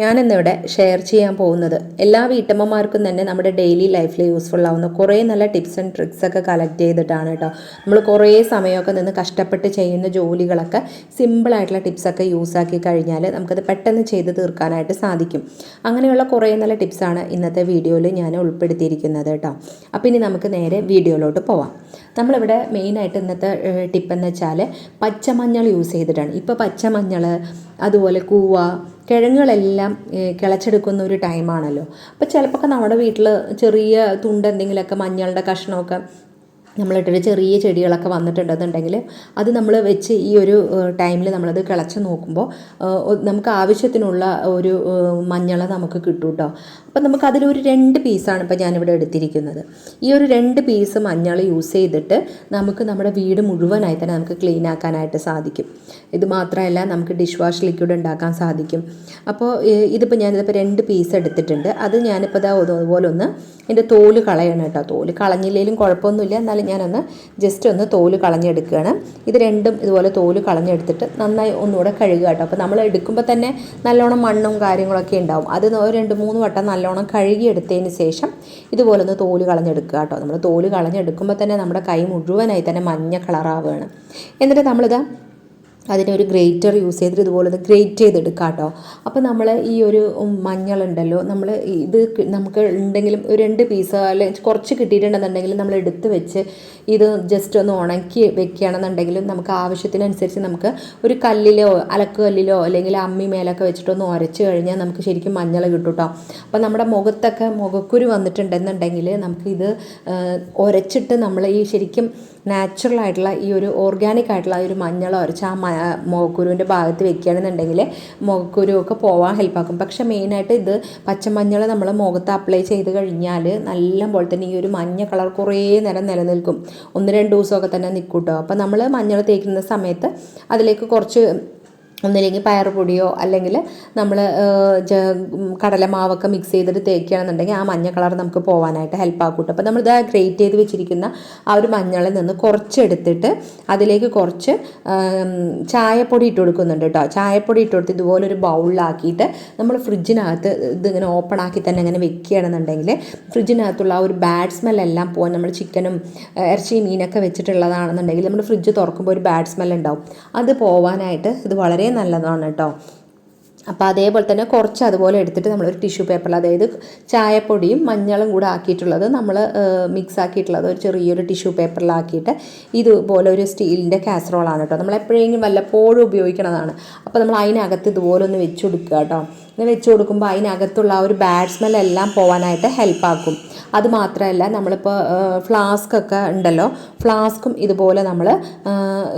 ഞാനിന്നിവിടെ ഷെയർ ചെയ്യാൻ പോകുന്നത് എല്ലാ വീട്ടമ്മമാർക്കും തന്നെ നമ്മുടെ ഡെയിലി ലൈഫിൽ യൂസ്ഫുൾ ആവുന്ന കുറേ നല്ല ടിപ്സ് ആൻഡ് ട്രിക്സ് ഒക്കെ കളക്ട് ചെയ്തിട്ടാണ് കേട്ടോ. നമ്മൾ കുറേ സമയമൊക്കെ നിന്ന് കഷ്ടപ്പെട്ട് ചെയ്യുന്ന ജോലികളൊക്കെ സിമ്പിളായിട്ടുള്ള ടിപ്സൊക്കെ യൂസാക്കി കഴിഞ്ഞാൽ നമുക്കത് പെട്ടെന്ന് ചെയ്ത് തീർക്കാനായിട്ട് സാധിക്കും. അങ്ങനെയുള്ള കുറേ നല്ല ടിപ്സാണ് ഇന്നത്തെ വീഡിയോയിൽ ഞാൻ ഉൾപ്പെടുത്തിയിരിക്കുന്നത് കേട്ടോ. അപ്പോൾ ഇനി നമുക്ക് നേരെ വീഡിയോയിലോട്ട് പോവാം. നമ്മളിവിടെ മെയിനായിട്ട് ഇന്നത്തെ ടിപ്പെന്ന് വെച്ചാൽ പച്ചമഞ്ഞൾ യൂസ് ചെയ്തിട്ടാണ്. ഇപ്പോൾ പച്ചമഞ്ഞൾ അതുപോലെ കൂവ കിഴങ്ങുകളെല്ലാം കിളച്ചെടുക്കുന്ന ഒരു ടൈമാണല്ലോ അപ്പോൾ ചിലപ്പോൾ നമ്മുടെ വീട്ടിൽ ചെറിയ തുണ്ട് എന്തെങ്കിലുമൊക്കെ മഞ്ഞളുടെ കഷ്ണമൊക്കെ നമ്മളിട്ടൊരു ചെറിയ ചെടികളൊക്കെ വന്നിട്ടുണ്ടെന്നുണ്ടെങ്കിൽ അത് നമ്മൾ വെച്ച് ഈ ഒരു ടൈമിൽ നമ്മളത് കിളച്ച് നോക്കുമ്പോൾ നമുക്ക് ആവശ്യത്തിനുള്ള ഒരു മഞ്ഞൾ നമുക്ക് കിട്ടും കേട്ടോ അപ്പം നമുക്ക് അതിലൊരു രണ്ട് പീസാണ് ഇപ്പോൾ ഞാനിവിടെ എടുത്തിരിക്കുന്നത്. ഈ ഒരു രണ്ട് പീസ് മഞ്ഞൾ യൂസ് ചെയ്തിട്ട് നമുക്ക് നമ്മുടെ വീട് മുഴുവനായി തന്നെ നമുക്ക് ക്ലീൻ ആക്കാനായിട്ട് സാധിക്കും. ഇത് മാത്രമല്ല നമുക്ക് ഡിഷ് വാഷ് ലിക്വിഡ് ഉണ്ടാക്കാൻ സാധിക്കും. അപ്പോൾ ഇതിപ്പോൾ ഞാനിതിപ്പോൾ രണ്ട് പീസ് എടുത്തിട്ടുണ്ട്. അത് ഞാനിപ്പോൾ ഇതാ അതുപോലെ ഒന്ന് എന്റെ തോൽ കളയണം കേട്ടോ തോൽ കളഞ്ഞില്ലെങ്കിലും കുഴപ്പമൊന്നുമില്ല. എന്നാലും ഞാനൊന്ന് ജസ്റ്റ് ഒന്ന് തോൽ കളഞ്ഞെടുക്കുകയാണ്. ഇത് രണ്ടും ഇതുപോലെ തോൽ കളഞ്ഞെടുത്തിട്ട് നന്നായി ഒന്നുകൂടെ കഴുകുക കേട്ടോ. അപ്പോൾ നമ്മൾ എടുക്കുമ്പോൾ തന്നെ നല്ലോണം മണ്ണും കാര്യങ്ങളൊക്കെ ഉണ്ടാവും. അത് രണ്ട് മൂന്ന് വട്ടം നല്ലോണം കഴുകിയെടുത്തതിന് ശേഷം ഇതുപോലെ ഒന്ന് തോൽ കളഞ്ഞെടുക്കുക കേട്ടോ. നമ്മൾ തോൽ കളഞ്ഞെടുക്കുമ്പോൾ തന്നെ നമ്മുടെ കൈ മുഴുവനായി തന്നെ മഞ്ഞ കളറാവുകയാണ്. എന്നിട്ട് നമ്മളിതാ അതിനൊരു ഗ്രേറ്റർ യൂസ് ചെയ്തിട്ട് ഇതുപോലെ ഒന്ന് ഗ്രേറ്റ് ചെയ്തെടുക്കാം കേട്ടോ. അപ്പോൾ നമ്മൾ ഈ ഒരു മഞ്ഞളുണ്ടല്ലോ നമ്മൾ ഇത് നമുക്ക് ഉണ്ടെങ്കിലും ഒരു രണ്ട് പീസ് അല്ലെങ്കിൽ കുറച്ച് കിട്ടിയിട്ടുണ്ടെന്നുണ്ടെങ്കിലും നമ്മൾ എടുത്ത് വെച്ച് ഇത് ജസ്റ്റ് ഒന്ന് ഉണക്കി വെക്കുകയാണെന്നുണ്ടെങ്കിലും നമുക്ക് ആവശ്യത്തിനനുസരിച്ച് നമുക്ക് ഒരു കല്ലിലോ അലക്കുകല്ലിലോ അല്ലെങ്കിൽ അമ്മി മേലൊക്കെ വെച്ചിട്ടൊന്ന് ഉരച്ച് കഴിഞ്ഞാൽ നമുക്ക് ശരിക്കും മഞ്ഞൾ കിട്ടും കേട്ടോ. അപ്പോൾ നമ്മുടെ മുഖത്തൊക്കെ മുഖക്കുരു വന്നിട്ടുണ്ടെന്നുണ്ടെങ്കിൽ നമുക്കിത് ഉരച്ചിട്ട് നമ്മൾ ഈ ശരിക്കും നാച്ചുറൽ ആയിട്ടുള്ള ഈ ഒരു ഓർഗാനിക് ആയിട്ടുള്ള ഒരു മഞ്ഞൾ ഉരച്ച് ആ മുഖക്കുരുവിന്റെ ഭാഗത്ത് വെക്കുകയാണെന്നുണ്ടെങ്കിൽ മുഖക്കുരുവൊക്കെ പോവാൻ ഹെൽപ്പാക്കും പക്ഷേ മെയിനായിട്ട് ഇത് പച്ചമഞ്ഞൾ നമ്മൾ മുഖത്ത് അപ്ലൈ ചെയ്ത് കഴിഞ്ഞാൽ നല്ല പോലെ തന്നെ ഈ ഒരു മഞ്ഞ കളർ കുറേ നേരം നിലനിൽക്കും. ഒന്ന് രണ്ട് ദിവസമൊക്കെ തന്നെ നിൽക്കും കേട്ടോ അപ്പോൾ നമ്മൾ മഞ്ഞൾ തേക്കുന്ന സമയത്ത് അതിലേക്ക് കുറച്ച് ഒന്നില്ലെങ്കിൽ പൊടിയോ അല്ലെങ്കിൽ നമ്മൾ കടലമാവൊക്കെ മിക്സ് ചെയ്തിട്ട് തേക്കുകയാണെന്നുണ്ടെങ്കിൽ ആ മഞ്ഞ കളർ നമുക്ക് പോകാനായിട്ട് ഹെൽപ്പ് ആക്കൂട്ടോ അപ്പോൾ നമ്മളിത് ഗ്രേറ്റ് ചെയ്ത് വെച്ചിരിക്കുന്ന ആ ഒരു മഞ്ഞളിൽ നിന്ന് കുറച്ചെടുത്തിട്ട് അതിലേക്ക് കുറച്ച് ചായപ്പൊടി ഇട്ട് കൊടുക്കുന്നുണ്ട് കേട്ടോ. ചായപ്പൊടി ഇട്ട് കൊടുത്ത് ഇതുപോലെ ഒരു ബൗളിലാക്കിയിട്ട് നമ്മൾ ഫ്രിഡ്ജിനകത്ത് ഇതിങ്ങനെ ഓപ്പൺ ആക്കി തന്നെ ഇങ്ങനെ വെക്കുകയാണെന്നുണ്ടെങ്കിൽ ഫ്രിഡ്ജിനകത്തുള്ള ആ ഒരു ബാഡ് സ്മെല്ലെല്ലാം പോകാൻ നമ്മൾ ചിക്കനും ഇറച്ചി മീനൊക്കെ വെച്ചിട്ടുള്ളതാണെന്നുണ്ടെങ്കിൽ നമ്മൾ ഫ്രിഡ്ജ് തുറക്കുമ്പോൾ ഒരു ബാഡ് സ്മെൽ ഉണ്ടാവും. അത് പോവാനായിട്ട് ഇത് വളരെ നല്ലതാണ് കേട്ടോ അപ്പോൾ അതേപോലെ തന്നെ കുറച്ച് അതുപോലെ എടുത്തിട്ട് നമ്മളൊരു ടിഷ്യൂ പേപ്പറിൽ അതായത് ചായപ്പൊടിയും മഞ്ഞളും കൂടെ ആക്കിയിട്ടുള്ളത് നമ്മൾ മിക്സ് ആക്കിയിട്ടുള്ളത് ഒരു ചെറിയൊരു ടിഷ്യൂ പേപ്പറിലാക്കിയിട്ട് ഇതുപോലെ ഒരു സ്റ്റീലിന്റെ കാസറോളാണ് കേട്ടോ നമ്മൾ എപ്പോഴെങ്കിലും വല്ലപ്പോഴും ഉപയോഗിക്കണതാണ്. അപ്പോൾ നമ്മൾ അതിനകത്ത് ഇതുപോലെ ഒന്ന് വെച്ച് കൊടുക്കുക കേട്ടോ ഇങ്ങനെ വെച്ച് കൊടുക്കുമ്പോൾ അതിനകത്തുള്ള ആ ഒരു ബാഡ് സ്മെൽ എല്ലാം പോകാനായിട്ട് ഹെൽപ്പാക്കും അതുമാത്രമല്ല നമ്മളിപ്പോൾ ഫ്ലാസ്ക് ഒക്കെ ഉണ്ടല്ലോ ഫ്ലാസ്കും ഇതുപോലെ നമ്മൾ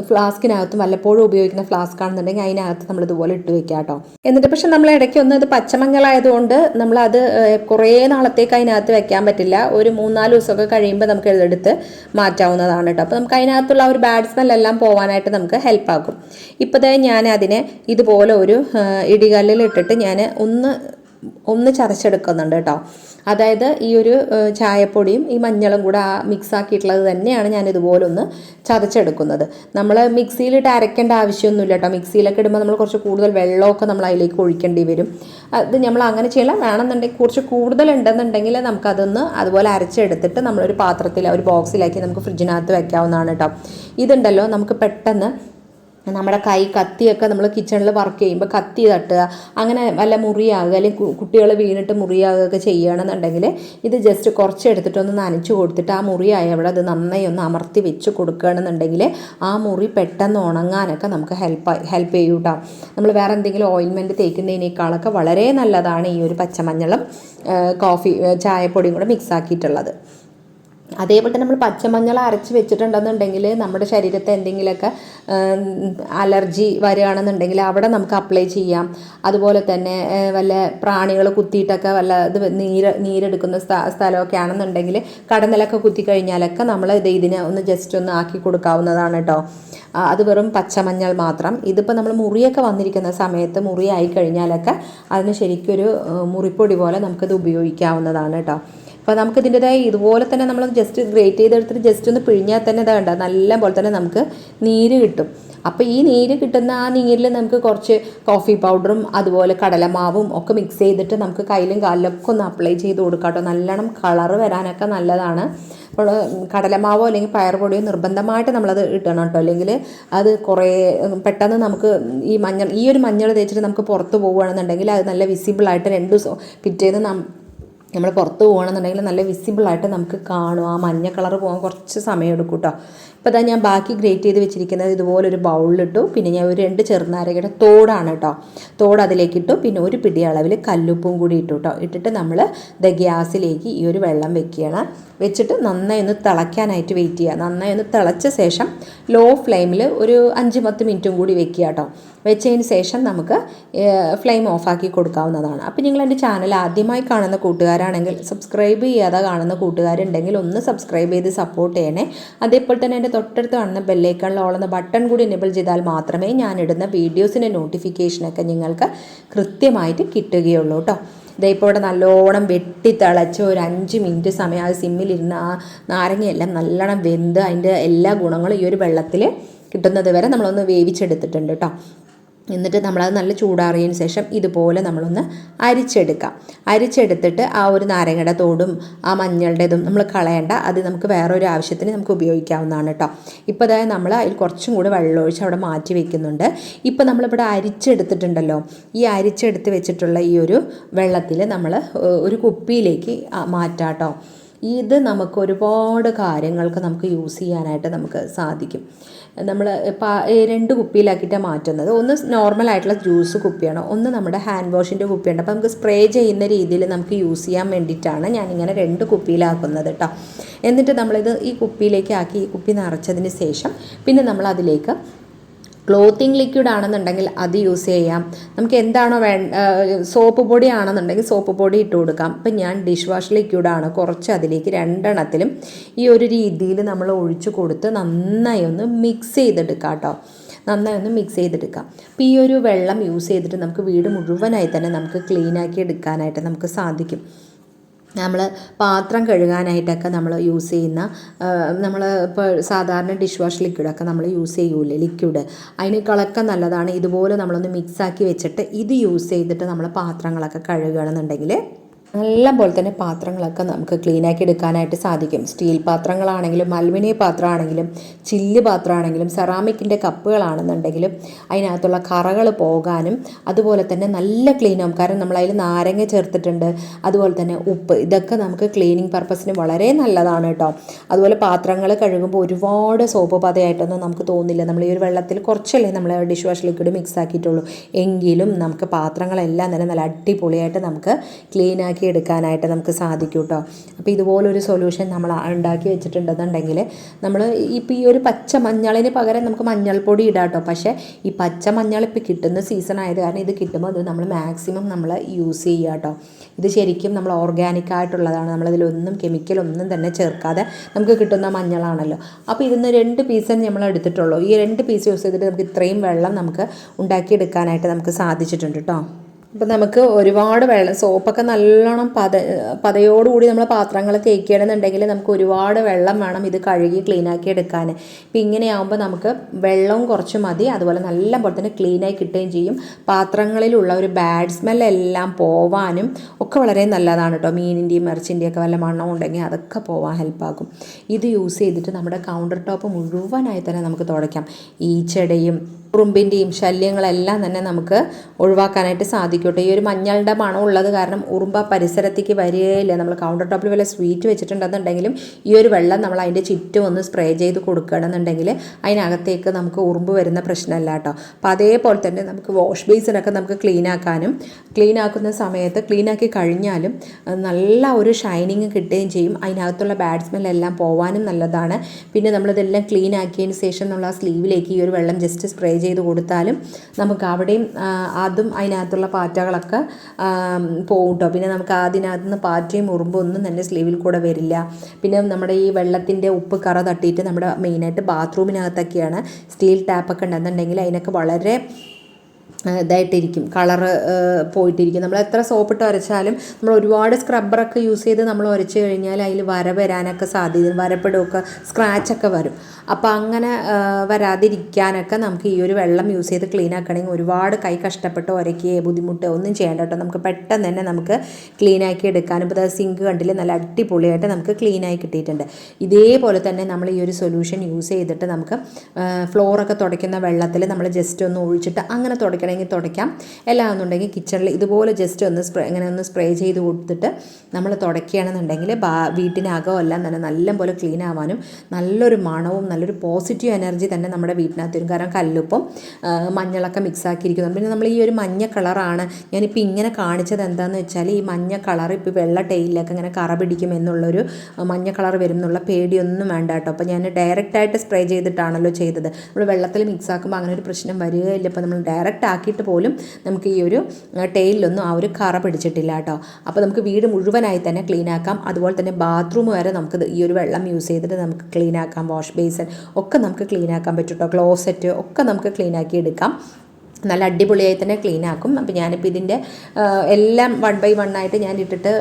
ഫ്ലാസ്കിനകത്തും വല്ലപ്പോഴും ഉപയോഗിക്കുന്ന ഫ്ലാസ്ക് ആണെന്നുണ്ടെങ്കിൽ അതിനകത്ത് നമ്മൾ ഇതുപോലെ ഇട്ട് വെക്കുക കേട്ടോ എന്നിട്ട് പക്ഷെ നമ്മൾ ഇടയ്ക്ക് ഒന്ന് ഇത് പച്ചമഞ്ഞളായതുകൊണ്ട് നമ്മളത് കുറേ നാളത്തേക്ക് അതിനകത്ത് വെക്കാൻ പറ്റില്ല. ഒരു മൂന്നാൽ ദിവസമൊക്കെ കഴിയുമ്പോൾ നമുക്ക് ഇതെടുത്ത് മാറ്റാവുന്നതാണ് കേട്ടോ അപ്പോൾ നമുക്ക് അതിനകത്തുള്ള ഒരു ബാഡ് സ്മെല്ലെല്ലാം പോകാനായിട്ട് നമുക്ക് ഹെൽപ്പാക്കും ഇപ്പോഴത്തെ ഞാൻ അതിനെ ഇതുപോലെ ഒരു ഇടികല്ലിൽ ഇട്ടിട്ട് ഞാൻ ഒന്ന് ഒന്ന് ചതച്ചെടുക്കുന്നുണ്ട് കേട്ടോ. അതായത് ഈ ഒരു ചായപ്പൊടിയും ഈ മഞ്ഞളും കൂടെ ആ മിക്സ് ആക്കിയിട്ടുള്ളത് തന്നെയാണ് ഞാൻ ഇതുപോലെ ഒന്ന് ചതച്ചെടുക്കുന്നത് നമ്മൾ മിക്സിയിലിട്ട് അരയ്ക്കേണ്ട ആവശ്യമൊന്നുമില്ല കേട്ടോ. മിക്സിയിലൊക്കെ ഇടുമ്പോൾ നമ്മൾ കുറച്ച് കൂടുതൽ വെള്ളമൊക്കെ നമ്മൾ അതിലേക്ക് ഒഴിക്കേണ്ടി വരും. അത് നമ്മൾ അങ്ങനെ ചെയ്യണം വേണമെന്നുണ്ടെങ്കിൽ കുറച്ച് കൂടുതൽ ഉണ്ടെന്നുണ്ടെങ്കിൽ നമുക്കതൊന്ന് അതുപോലെ അരച്ചെടുത്തിട്ട് നമ്മളൊരു പാത്രത്തിൽ ഒരു ബോക്സിലാക്കി നമുക്ക് ഫ്രിഡ്ജിനകത്ത് വയ്ക്കാവുന്നതാണ് കേട്ടോ. ഇതുണ്ടല്ലോ നമുക്ക് പെട്ടെന്ന് നമ്മുടെ കൈ കത്തിയൊക്കെ നമ്മൾ കിച്ചണിൽ വർക്ക് ചെയ്യുമ്പോൾ കത്തി തട്ടുക അങ്ങനെ വല്ല മുറിയാകുക അല്ലെങ്കിൽ കുട്ടികൾ വീണിട്ട് മുറിയാകുകയൊക്കെ ചെയ്യുകയാണെന്നുണ്ടെങ്കിൽ ഇത് ജസ്റ്റ് കുറച്ച് എടുത്തിട്ടൊന്ന് നനച്ച് കൊടുത്തിട്ട് ആ മുറിയായ അവിടെ അത് നന്നായി ഒന്ന് അമർത്തി വെച്ച് കൊടുക്കുകയാണെന്നുണ്ടെങ്കിൽ ആ മുറി പെട്ടെന്ന് ഉണങ്ങാനൊക്കെ നമുക്ക് ഹെൽപ്പ് ഹെൽപ്പ് ചെയ്യും കേട്ടോ നമ്മൾ വേറെ എന്തെങ്കിലും ഓയിൻമെന്റ് തേക്കുന്നതിനേക്കാളൊക്കെ വളരെ നല്ലതാണ് ഈ ഒരു പച്ചമഞ്ഞളും കോഫി ചായപ്പൊടിയും കൂടെ മിക്സ് ആക്കിയിട്ടുള്ളത്. അതേപോലെ തന്നെ നമ്മൾ പച്ചമഞ്ഞൾ അരച്ച് വെച്ചിട്ടുണ്ടെന്നുണ്ടെങ്കിൽ നമ്മുടെ ശരീരത്തെ എന്തെങ്കിലുമൊക്കെ അലർജി വരികയാണെന്നുണ്ടെങ്കിൽ അവിടെ നമുക്ക് അപ്ലൈ ചെയ്യാം. അതുപോലെ തന്നെ വല്ല പ്രാണികൾ കുത്തിയിട്ടൊക്കെ വല്ല ഇത് നീര് നീരെടുക്കുന്ന സ്ഥ സ്ഥലമൊക്കെ ആണെന്നുണ്ടെങ്കിൽ കടന്നലൊക്കെ കുത്തി കഴിഞ്ഞാലൊക്കെ നമ്മൾ ഇത് ഇതിനെ ഒന്ന് ജസ്റ്റ് ഒന്ന് ആക്കി കൊടുക്കാവുന്നതാണ് കേട്ടോ അത് വെറും പച്ചമഞ്ഞൾ മാത്രം. ഇതിപ്പോൾ നമ്മൾ മുറിയൊക്കെ വന്നിരിക്കുന്ന സമയത്ത് മുറിയായി കഴിഞ്ഞാലൊക്കെ അതിന് ശരിക്കൊരു മുറിപ്പൊടി പോലെ നമുക്കിത് ഉപയോഗിക്കാവുന്നതാണ് കേട്ടോ അപ്പോൾ നമുക്ക് ഇതിന്റെതായ ഇതുപോലെ തന്നെ നമ്മൾ ജസ്റ്റ് ഗ്രേറ്റ് ചെയ്തെടുത്തിട്ട് ജസ്റ്റ് ഒന്ന് പിഴിഞ്ഞാൽ തന്നെ ഇതാ ഉണ്ടാകും നല്ല പോലെ തന്നെ നമുക്ക് നീര് കിട്ടും. അപ്പോൾ ഈ നീര് കിട്ടുന്ന ആ നീരിൽ നമുക്ക് കുറച്ച് കോഫി പൗഡറും അതുപോലെ കടലമാവും ഒക്കെ മിക്സ് ചെയ്തിട്ട് നമുക്ക് കയ്യിലും കാലിലൊക്കെ ഒന്ന് അപ്ലൈ ചെയ്ത് കൊടുക്കാം കേട്ടോ. നല്ലോണം കളറ് വരാനൊക്കെ നല്ലതാണ്. അപ്പോൾ കടലമാവോ അല്ലെങ്കിൽ പയർപൊടിയോ നിർബന്ധമായിട്ട് നമ്മളത് ഇടണം കേട്ടോ. അല്ലെങ്കിൽ അത് കുറേ പെട്ടെന്ന് നമുക്ക് ഈ മഞ്ഞൾ ഈ ഒരു മഞ്ഞൾ തേച്ചിട്ട് നമുക്ക് പുറത്ത് പോകുകയാണെന്നുണ്ടെങ്കിൽ അത് നല്ല വിസിബിളായിട്ട് രണ്ട് ദിവസം പിറ്റേന്ന് നമ്മൾ പുറത്ത് പോകണമെന്നുണ്ടെങ്കിൽ നല്ല വിസിബിളായിട്ട് നമുക്ക് കാണും. ആ മഞ്ഞ കളർ പോകാൻ കുറച്ച് സമയം എടുക്കും കേട്ടോ ഇപ്പോൾ ഇതാ ഞാൻ ബാക്കി ഗ്രേറ്റ് ചെയ്ത് വെച്ചിരിക്കുന്നത് ഇതുപോലെ ഇതുപോലൊരു ബൗളിലിട്ടു പിന്നെ ഞാൻ ഒരു രണ്ട് ചെറുനാരകയുടെ തോടാണ് കേട്ടോ തോട് അതിലേക്ക് ഇട്ടു. പിന്നെ ഒരു പിടി അളവിൽ കല്ലുപ്പും കൂടി ഇട്ടു കേട്ടോ ഇട്ടിട്ട് നമ്മൾ ദ ഗ്യാസിലേക്ക് ഈ ഒരു വെള്ളം വെക്കുകയാണ്. വെച്ചിട്ട് നന്നായി ഒന്ന് തിളയ്ക്കാനായിട്ട് വെയിറ്റ് ചെയ്യുക. നന്നായി ഒന്ന് തിളച്ച ശേഷം ലോ ഫ്ലെയിമിൽ ഒരു അഞ്ച് പത്ത് മിനിറ്റും കൂടി വെക്കുക കേട്ടോ. വെച്ചതിന് ശേഷം നമുക്ക് ഫ്ലെയിം ഓഫാക്കി കൊടുക്കാവുന്നതാണ്. അപ്പോൾ നിങ്ങൾ എന്റെ ചാനൽ ആദ്യമായി കാണുന്ന കൂട്ടുകാരാണെങ്കിൽ സബ്സ്ക്രൈബ് ചെയ്യാതെ കാണുന്ന കൂട്ടുകാരുണ്ടെങ്കിൽ ഒന്ന് സബ്സ്ക്രൈബ് ചെയ്ത് സപ്പോർട്ട് ചെയ്യണേ. അതേപോലെ തന്നെ എന്റെ തൊട്ടടുത്ത് കാണുന്ന ബെല്ലൈക്കണിൽ ഓളുന്ന ബട്ടൺ കൂടി എനേബിൾ ചെയ്താൽ മാത്രമേ ഞാനിടുന്ന വീഡിയോസിന്റെ നോട്ടിഫിക്കേഷനൊക്കെ നിങ്ങൾക്ക് കൃത്യമായിട്ട് കിട്ടുകയുള്ളൂ കേട്ടോ. ഇപ്പോൾ ഇവിടെ നല്ലോണം വെട്ടി തിളച്ച് ഒരു അഞ്ച് മിനിറ്റ് സമയം ആ സിമ്മിലിരുന്ന് ആ നാരങ്ങയെല്ലാം നല്ലോണം വെന്ത് അതിന്റെ എല്ലാ ഗുണങ്ങളും ഈ ഒരു വെള്ളത്തിൽ കിട്ടുന്നത് വരെ നമ്മളൊന്ന് വേവിച്ചെടുത്തിട്ടുണ്ട് കേട്ടോ. എന്നിട്ട് നമ്മളത് നല്ല ചൂടാറിയതിന് ശേഷം ഇതുപോലെ നമ്മളൊന്ന് അരിച്ചെടുക്കാം. അരിച്ചെടുത്തിട്ട് ആ ഒരു നാരങ്ങയുടെ തോടും ആ മഞ്ഞളുടേതും നമ്മൾ കളയണ്ട. അത് നമുക്ക് വേറൊരു ആവശ്യത്തിന് നമുക്ക് ഉപയോഗിക്കാവുന്നതാണ് കേട്ടോ ഇപ്പോൾ അതായത് നമ്മൾ അതിൽ കുറച്ചും കൂടി വെള്ളമൊഴിച്ച് അവിടെ മാറ്റി വെക്കുന്നുണ്ട്. ഇപ്പോൾ നമ്മളിവിടെ അരിച്ചെടുത്തിട്ടുണ്ടല്ലോ. ഈ അരിച്ചെടുത്ത് വെച്ചിട്ടുള്ള ഈ ഒരു വെള്ളത്തിൽ നമ്മൾ ഒരു കുപ്പിയിലേക്ക് മാറ്റാം കേട്ടോ ഇത് നമുക്ക് ഒരുപാട് കാര്യങ്ങൾക്ക് നമുക്ക് യൂസ് ചെയ്യാനായിട്ട് നമുക്ക് സാധിക്കും. നമ്മൾ രണ്ട് കുപ്പിയിലാക്കിയിട്ടാണ് മാറ്റുന്നത്. ഒന്ന് നോർമൽ ആയിട്ടുള്ള ജ്യൂസ് കുപ്പിയാണ്. ഒന്ന് നമ്മുടെ ഹാൻഡ് വാഷിന്റെ കുപ്പിയുണ്ട്. അപ്പോൾ നമുക്ക് സ്പ്രേ ചെയ്യുന്ന രീതിയിൽ നമുക്ക് യൂസ് ചെയ്യാൻ വേണ്ടിയിട്ടാണ് ഞാനിങ്ങനെ രണ്ട് കുപ്പിയിലാക്കുന്നത് കേട്ടോ എന്നിട്ട് നമ്മളിത് ഈ കുപ്പിയിലേക്ക് ആക്കി ഈ കുപ്പി നിറച്ചതിന് ശേഷം പിന്നെ നമ്മൾ അതിലേക്ക് ക്ലോത്തിങ് ലിക്വിഡ് ആണെന്നുണ്ടെങ്കിൽ അത് യൂസ് ചെയ്യാം. നമുക്ക് എന്താണോ വേ സോപ്പ് പൊടി ആണെന്നുണ്ടെങ്കിൽ സോപ്പ് പൊടി ഇട്ട് കൊടുക്കാം. ഇപ്പം ഞാൻ ഡിഷ് വാഷ് ലിക്വിഡാണ് കുറച്ച് അതിലേക്ക് രണ്ടെണ്ണത്തിലും ഈ ഒരു രീതിയിൽ നമ്മൾ ഒഴിച്ചു കൊടുത്ത് നന്നായി ഒന്ന് മിക്സ് ചെയ്തെടുക്കാം കേട്ടോ. നന്നായി ഒന്ന് മിക്സ് ചെയ്തെടുക്കാം. അപ്പോൾ ഈ ഒരു വെള്ളം യൂസ് ചെയ്തിട്ട് നമുക്ക് വീട് മുഴുവനായി തന്നെ നമുക്ക് ക്ലീനാക്കി എടുക്കാനായിട്ട് നമുക്ക് സാധിക്കും. നമ്മൾ പാത്രം കഴുകാനായിട്ടൊക്കെ നമ്മൾ യൂസ് ചെയ്യുന്ന നമ്മൾ ഇപ്പോൾ സാധാരണ ഡിഷ് വാഷ് ലിക്വിഡൊക്കെ നമ്മൾ യൂസ് ചെയ്യൂലേ ലിക്വിഡ് അതിനേക്കാളൊക്കെ നല്ലതാണ് ഇതുപോലെ നമ്മളൊന്ന് മിക്സാക്കി വെച്ചിട്ട് ഇത് യൂസ് ചെയ്തിട്ട് നമ്മൾ പാത്രങ്ങളൊക്കെ കഴുകുകയാണെന്നുണ്ടെങ്കിൽ നല്ല പോലെ തന്നെ പാത്രങ്ങളൊക്കെ നമുക്ക് ക്ലീനാക്കി എടുക്കാനായിട്ട് സാധിക്കും. സ്റ്റീൽ പാത്രങ്ങളാണെങ്കിലും അലുമിനിയ പാത്രമാണെങ്കിലും ചില്ല് പാത്രമാണെങ്കിലും സെറാമിക്കിന്റെ കപ്പുകളാണെന്നുണ്ടെങ്കിലും അതിനകത്തുള്ള കറകൾ പോകാനും അതുപോലെ തന്നെ നല്ല ക്ലീനാവും കാരണം നമ്മൾ അതിൽ നാരങ്ങ ചേർത്തിട്ടുണ്ട് അതുപോലെ തന്നെ ഉപ്പ് ഇതൊക്കെ നമുക്ക് ക്ലീനിങ് പർപ്പസിന് വളരെ നല്ലതാണ് കേട്ടോ. അതുപോലെ പാത്രങ്ങൾ കഴുകുമ്പോൾ ഒരുപാട് സോപ്പ് പതയായിട്ടൊന്നും നമുക്ക് തോന്നില്ല. നമ്മൾ ഈ ഒരു വെള്ളത്തിൽ കുറച്ചല്ലേ നമ്മൾ ഡിഷ് വാഷ് ലിക്വിഡ് മിക്സ് ആക്കിയിട്ടുള്ളൂ. എങ്കിലും നമുക്ക് പാത്രങ്ങളെല്ലാം തന്നെ നല്ല അടിപൊളിയായിട്ട് നമുക്ക് ക്ലീൻ എടുക്കാനായിട്ട് നമുക്ക് സാധിക്കും കേട്ടോ അപ്പോൾ ഇതുപോലൊരു സൊല്യൂഷൻ നമ്മൾ ഉണ്ടാക്കി വെച്ചിട്ടുണ്ടെന്നുണ്ടെങ്കിൽ നമ്മൾ ഇപ്പോൾ ഈ ഒരു പച്ച മഞ്ഞളിന് പകരം നമുക്ക് മഞ്ഞൾപ്പൊടി ഇടാം കേട്ടോ പക്ഷേ ഈ പച്ച മഞ്ഞൾ ഇപ്പോൾ കിട്ടുന്ന സീസൺ ആയത് കാരണം ഇത് കിട്ടുമ്പോൾ അത് നമ്മൾ മാക്സിമം നമ്മൾ യൂസ് ചെയ്യുക കേട്ടോ ഇത് ശരിക്കും നമ്മൾ ഓർഗാനിക് ആയിട്ടുള്ളതാണ്. നമ്മളതിലൊന്നും കെമിക്കലൊന്നും തന്നെ ചേർക്കാതെ നമുക്ക് കിട്ടുന്ന മഞ്ഞളാണല്ലോ. അപ്പോൾ ഇതിന്ന് രണ്ട് പീസ് നമ്മൾ എടുത്തിട്ടുള്ളൂ. ഈ രണ്ട് പീസ് യൂസ് ചെയ്തിട്ട് നമുക്ക് ഇത്രയും വെള്ളം നമുക്ക് ഉണ്ടാക്കിയെടുക്കാനായിട്ട് നമുക്ക് സാധിച്ചിട്ടുണ്ട് കേട്ടോ അപ്പം നമുക്ക് ഒരുപാട് വെള്ളം സോപ്പൊക്കെ നല്ലോണം പത പതയോടുകൂടി നമ്മൾ പാത്രങ്ങൾ തേക്കുകയാണെന്നുണ്ടെങ്കിൽ നമുക്ക് ഒരുപാട് വെള്ളം വേണം ഇത് കഴുകി ക്ലീനാക്കി എടുക്കാൻ ഇപ്പം ഇങ്ങനെയാകുമ്പോൾ നമുക്ക് വെള്ളവും കുറച്ച് മതി. അതുപോലെ നല്ല പോലെ തന്നെ ക്ലീനായി കിട്ടുകയും ചെയ്യും. പാത്രങ്ങളിലുള്ള ഒരു ബാഡ് സ്മെല്ലെല്ലാം പോവാനും ഒക്കെ വളരെ നല്ലതാണ് കേട്ടോ മീനിന്റെയും ഇറച്ചിന്റെയും ഒക്കെ വല്ല മണ്ണം ഉണ്ടെങ്കിൽ അതൊക്കെ പോവാൻ ഹെൽപ്പാക്കും ഇത് യൂസ് ചെയ്തിട്ട് നമ്മുടെ കൗണ്ടർ ടോപ്പ് മുഴുവനായി തന്നെ നമുക്ക് തുടയ്ക്കാം. ഈച്ചടയും ഉറുമ്പിന്റെയും ശല്യങ്ങളെല്ലാം തന്നെ നമുക്ക് ഒഴിവാക്കാനായിട്ട് സാധിക്കട്ടെ. ഈ ഒരു മഞ്ഞളുടെ മണം ഉള്ളത് കാരണം ഉറുമ്പ് പരിസരത്തേക്ക് വരികയില്ല. നമ്മൾ കൗണ്ടർ ടോപ്പിൽ വല്ല സ്വീറ്റ് വെച്ചിട്ടുണ്ടെന്നുണ്ടെങ്കിലും ഈ ഒരു വെള്ളം നമ്മൾ അതിന്റെ ചുറ്റും ഒന്ന് സ്പ്രേ ചെയ്ത് കൊടുക്കുകയാണെന്നുണ്ടെങ്കിൽ അതിനകത്തേക്ക് നമുക്ക് ഉറുമ്പ് വരുന്ന പ്രശ്നമല്ല കേട്ടോ. അപ്പോൾ അതേപോലെ തന്നെ നമുക്ക് വാഷ് ബേസിനൊക്കെ നമുക്ക് ക്ലീൻ ആക്കാനും ക്ലീൻ ആക്കുന്ന സമയത്ത് ക്ലീൻ ആക്കി കഴിഞ്ഞാലും നല്ല ഒരു ഷൈനിങ് കിട്ടുകയും ചെയ്യും. അതിനകത്തുള്ള ബാഡ് സ്മെല്ലെല്ലാം പോവാനും നല്ലതാണ്. പിന്നെ നമ്മളിതെല്ലാം ക്ലീൻ ആക്കിയതിന് ശേഷം നമ്മൾ ആ സ്ലീവിലേക്ക് ഈ ഒരു വെള്ളം ജസ്റ്റ് സ്പ്രേ ചെയ്ത് കൊടുത്താലും നമുക്ക് അവിടെയും അതും അതിനകത്തുള്ള പാറ്റകളൊക്കെ പോകും കേട്ടോ പിന്നെ നമുക്ക് അതിനകത്ത് നിന്ന് പാറ്റയും ഉറുമ്പും ഒന്നും തന്നെ സ്ലീവിൽ കൂടെ വരില്ല. പിന്നെ നമ്മുടെ ഈ വെള്ളത്തിന്റെ ഉപ്പ് കറ തട്ടിയിട്ട് നമ്മുടെ മെയിനായിട്ട് ബാത്റൂമിനകത്തൊക്കെയാണ് സ്റ്റീൽ ടാപ്പൊക്കെ ഉണ്ടെന്നുണ്ടെങ്കിൽ അതിനൊക്കെ വളരെ ഇതായിട്ടിരിക്കും. കളറ് പോയിട്ടിരിക്കും. നമ്മൾ എത്ര സോപ്പിട്ട് ഉരച്ചാലും നമ്മൾ ഒരുപാട് സ്ക്രബ്ബറൊക്കെ യൂസ് ചെയ്ത് നമ്മൾ ഉരച്ച് കഴിഞ്ഞാൽ അതിൽ വര വരാനൊക്കെ സാധ്യത വരപ്പെടുമൊക്കെ സ്ക്രാച്ചൊക്കെ വരും. അപ്പോൾ അങ്ങനെ വരാതിരിക്കാനൊക്കെ നമുക്ക് ഈ ഒരു വെള്ളം യൂസ് ചെയ്ത് ക്ലീൻ ആക്കണമെങ്കിൽ ഒരുപാട് കൈ കഷ്ടപ്പെട്ട് ഒരക്കുകയോ ബുദ്ധിമുട്ടോ ഒന്നും ചെയ്യേണ്ട കേട്ടോ. നമുക്ക് പെട്ടെന്ന് തന്നെ നമുക്ക് ക്ലീൻ ആക്കി എടുക്കാനും ഇപ്പോൾ സിങ്ക് കണ്ടിൽ നല്ല അടിപൊളിയായിട്ട് നമുക്ക് ക്ലീൻ ആയി കിട്ടിയിട്ടുണ്ട്. ഇതേപോലെ തന്നെ നമ്മൾ ഈ ഒരു സൊല്യൂഷൻ യൂസ് ചെയ്തിട്ട് നമുക്ക് ഫ്ലോറൊക്കെ തുടയ്ക്കുന്ന വെള്ളത്തിൽ നമ്മൾ ജസ്റ്റ് ഒന്ന് ഒഴിച്ചിട്ട് അങ്ങനെ തുടയ്ക്കണമെങ്കിൽ തുടയ്ക്കാം. എല്ലാം എന്നുണ്ടെങ്കിൽ കിച്ചണിൽ ഇതുപോലെ ജസ്റ്റ് ഒന്ന് സ്പ്രേ ഇങ്ങനെ ഒന്ന് സ്പ്രേ ചെയ്ത് കൊടുത്തിട്ട് നമ്മൾ തുടയ്ക്കുകയാണെന്നുണ്ടെങ്കിൽ ബാ എല്ലാം തന്നെ നല്ലപോലെ ക്ലീൻ ആവാനും നല്ലൊരു മണവും നല്ലൊരു പോസിറ്റീവ് എനർജി തന്നെ നമ്മുടെ വീട്ടിനകത്ത് വരും. കാരണം കല്ലുപ്പും മഞ്ഞളൊക്കെ മിക്സ് ആക്കിയിരിക്കുന്നു. പിന്നെ നമ്മൾ ഈ ഒരു മഞ്ഞ കളറാണ് ഞാനിപ്പോൾ ഇങ്ങനെ കാണിച്ചത് എന്താണെന്ന് വെച്ചാൽ ഈ മഞ്ഞ കളർ ഇപ്പോൾ വെള്ള ടൈലിലൊക്കെ ഇങ്ങനെ കറ പിടിക്കും എന്നുള്ളൊരു മഞ്ഞ കളർ വരും എന്നുള്ള പേടിയൊന്നും വേണ്ട കേട്ടോ. അപ്പോൾ ഞാൻ ഡയറക്റ്റായിട്ട് സ്പ്രേ ചെയ്തിട്ടാണല്ലോ ചെയ്തത്. നമ്മൾ വെള്ളത്തിൽ മിക്സ് ആക്കുമ്പോൾ അങ്ങനെ ഒരു പ്രശ്നം വരികയില്ല. അപ്പോൾ നമ്മൾ ഡയറക്റ്റ് ആക്കിയിട്ട് പോലും നമുക്ക് ഈ ഒരു ടൈലിലൊന്നും ആ ഒരു കറ പിടിച്ചിട്ടില്ല കേട്ടോ. അപ്പോൾ നമുക്ക് വീട് മുഴുവനായി തന്നെ ക്ലീൻ ആക്കാം. അതുപോലെ തന്നെ ബാത്റൂം വരെ നമുക്ക് ഈ ഒരു വെള്ളം യൂസ് ചെയ്തിട്ട് നമുക്ക് ക്ലീൻ ആക്കാം. വാഷ് ബേസിൻ ഒക്കെ നമുക്ക് ക്ലീൻ ആക്കാൻ പറ്റും കേട്ടോ ക്ലോസറ്റ് ഒക്കെ നമുക്ക് ക്ലീൻ ആക്കി എടുക്കാം. നല്ല അടിപൊളിയായി തന്നെ ക്ലീൻ ആക്കും. അപ്പോൾ ഞാനിപ്പോൾ ഇതിന്റെ എല്ലാം വൺ ബൈ വൺ ആയിട്ട് ഞാൻ ഇട്ടിട്ട്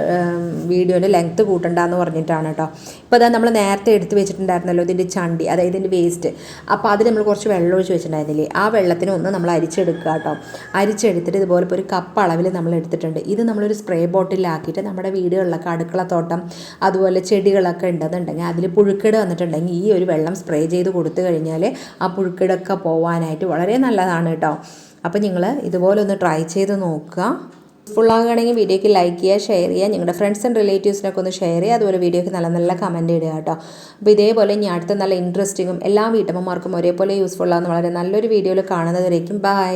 വീഡിയോന്റെ ലെങ്ത്ത് കൂട്ടണ്ടെന്ന് പറഞ്ഞിട്ടാണ് കേട്ടോ ഇപ്പോൾ അതാ നമ്മൾ നേരത്തെ എടുത്ത് വെച്ചിട്ടുണ്ടായിരുന്നല്ലോ ഇതിന്റെ ചണ്ടി അതായത് ഇതിന്റെ വേസ്റ്റ് അപ്പോൾ അതിൽ നമ്മൾ കുറച്ച് വെള്ളം ഒഴിച്ച് വെച്ചിട്ടുണ്ടായിരുന്നില്ലേ? ആ വെള്ളത്തിന് ഒന്ന് നമ്മൾ അരിച്ചെടുക്കുക കേട്ടോ അരിച്ചെടുത്തിട്ട് ഇതുപോലെ ഒരു കപ്പ് അളവിൽ നമ്മൾ എടുത്തിട്ടുണ്ട്. ഇത് നമ്മളൊരു സ്പ്രേ ബോട്ടിലാക്കിയിട്ട് നമ്മുടെ വീടുകളിലൊക്കെ അടുക്കള തോട്ടം അതുപോലെ ചെടികളൊക്കെ ഉണ്ടെന്നുണ്ടെങ്കിൽ അതിൽ പുഴുക്കേട് വന്നിട്ടുണ്ടെങ്കിൽ ഈ ഒരു വെള്ളം സ്പ്രേ ചെയ്ത് കൊടുത്തു കഴിഞ്ഞാൽ ആ പുഴുക്കേടൊക്കെ പോവാനായിട്ട് വളരെ നല്ലതാണ് കേട്ടോ അപ്പോൾ നിങ്ങൾ ഇതുപോലെ ഒന്ന് ട്രൈ ചെയ്ത് നോക്കുക. യൂസ്ഫുൾ ആകുകയാണെങ്കിൽ വീഡിയോയ്ക്ക് ലൈക്ക് ചെയ്യുക ഷെയർ ചെയ്യുക നിങ്ങളുടെ ഫ്രണ്ട്സ് ആൻഡ് റിലേറ്റീവ്സിനൊക്കെ ഒന്ന് ഷെയർ ചെയ്യുക അതുപോലെ വീഡിയോയ്ക്ക് നല്ല നല്ല കമന്റ് ഇടുക കേട്ടോ. അപ്പോൾ ഇതേപോലെ ഇനി അടുത്ത നല്ല ഇൻട്രസ്റ്റിങ്ങും എല്ലാ വീട്ടമ്മമാർക്കും ഒരേപോലെ യൂസ്ഫുൾ ആകുന്ന വളരെ നല്ലൊരു വീഡിയോയിൽ കാണുന്നതുവരേക്കും ബൈ